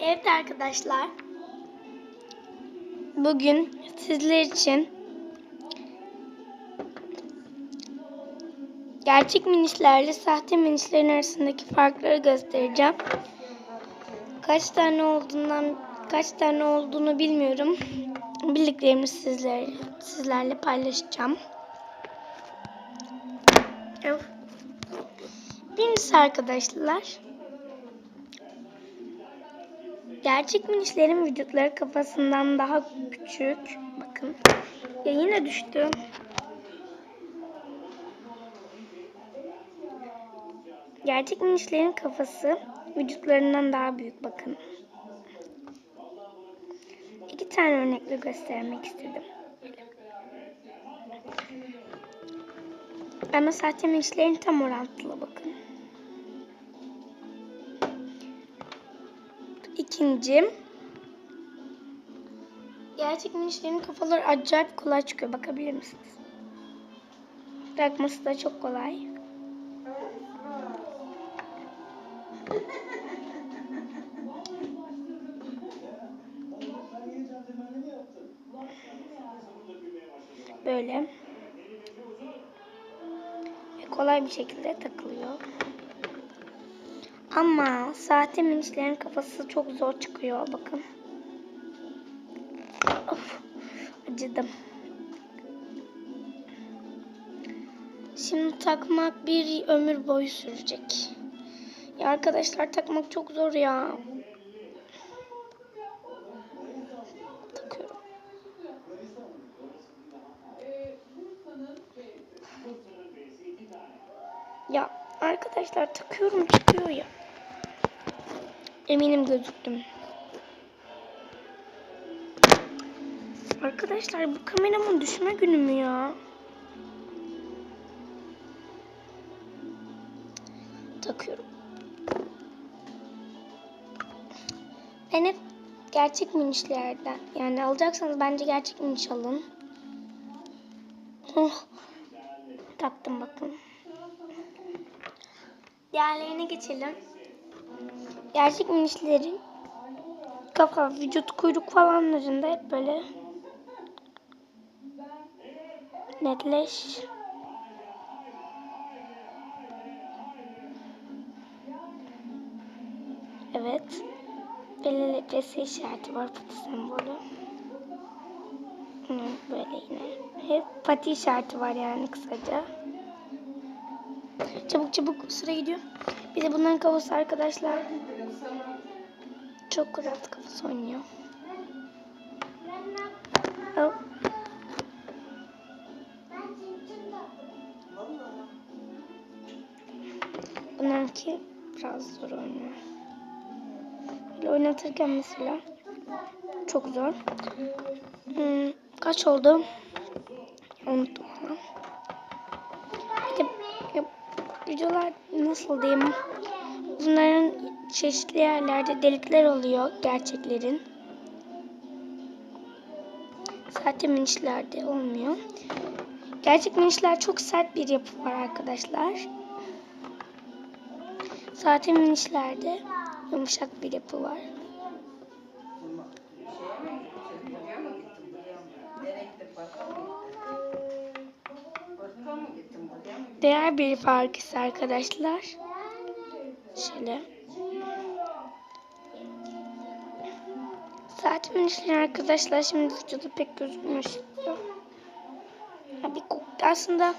Evet arkadaşlar. Bugün sizler için gerçek minişlerle sahte minişlerin arasındaki farkları göstereceğim. Kaç tane olduğundan kaç tane olduğunu bilmiyorum. Bildiklerimi sizler, sizlerle paylaşacağım. Birincisi arkadaşlar. Gerçek minişlerin vücutları kafasından daha küçük. Bakın. Ya yine düştü. Gerçek minişlerin kafası vücutlarından daha büyük bakın. İki tane örnekle göstermek istedim. Ama sahte minişlerin tam orantılı bakın. İkinci. Gerçek minişlerin kafaları acayip kolay çıkıyor. Bakabilir misiniz? Takması da çok kolay. Böyle. Ve kolay bir şekilde takılıyor. Ama sahte minişlerin kafası çok zor çıkıyor. Bakın. Of, acıdım. Şimdi takmak bir ömür boyu sürecek. Ya arkadaşlar takmak çok zor ya. Takıyorum. Ya arkadaşlar takıyorum çıkıyor ya. Eminim gözüktüm. Arkadaşlar bu kameramın düşme günü mü ya? Takıyorum. Ben hep gerçek minişlerden yani alacaksanız bence gerçek miniş alın. Oh, taktım bakın. Diğerlerine geçelim. Gerçek minişlerin kafa, vücut, kuyruk falanlarında hep böyle netleş. Evet. Belirlesi işareti var pati sembolü. Böyle yine. Hep pati işareti var yani kısaca. Çabuk çabuk sıra gidiyor. Bir de bunların kafası arkadaşlar. Çok rahat kafası oynuyor. Bunlarınki biraz zor oynuyor. Böyle oynatırken mesela çok zor. Hmm, kaç oldu? Unuttum videolar nasıl diyeyim? Bunların çeşitli yerlerde delikler oluyor gerçeklerin. Sahte minişlerde olmuyor. Gerçek minişler çok sert bir yapı var arkadaşlar. Sahte minişlerde yumuşak bir yapı var. Diğer bir fark ise arkadaşlar. Şöyle. Saat minişleri arkadaşlar şimdi vücudu pek gözükmüyor. Bir aslında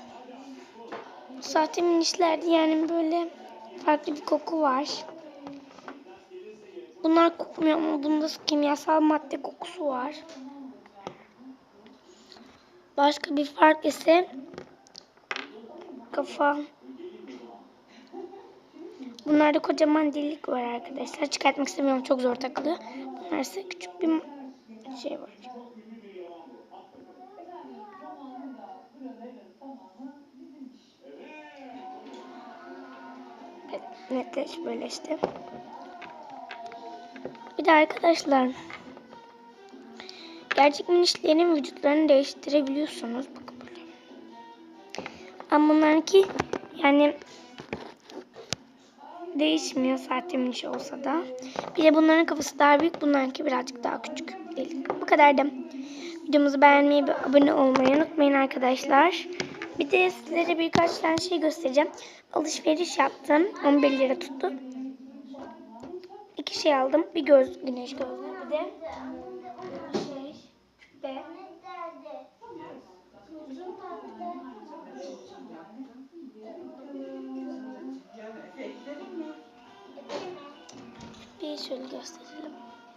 sahte minişlerde yani böyle farklı bir koku var. Bunlar kokmuyor ama bunda kimyasal madde kokusu var. Başka bir fark ise kafa. Bunlarda kocaman delik var arkadaşlar. Çıkartmak istemiyorum. Çok zor takılı. Bunlar ise küçük bir şey var. Evet, netleş böyle işte. Bir de arkadaşlar gerçek minişlerin vücutlarını değiştirebiliyorsunuz. Bakın böyle. Ama bunlarınki yani değişmiyor saatimin içi olsa da. Bir de bunların kafası daha büyük. Bunlarınki birazcık daha küçük. Delik. Bu kadar da. Videomuzu beğenmeyi ve abone olmayı unutmayın arkadaşlar. Bir de sizlere birkaç tane şey göstereceğim. Alışveriş yaptım. 11 lira tuttu. İki şey aldım. Bir göz, güneş gözlüğü. Bir de şöyle gösterelim.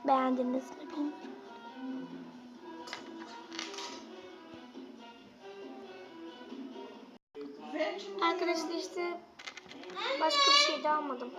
Beğendiniz mi bilmiyorum. Arkadaşlar işte başka bir şey de almadım.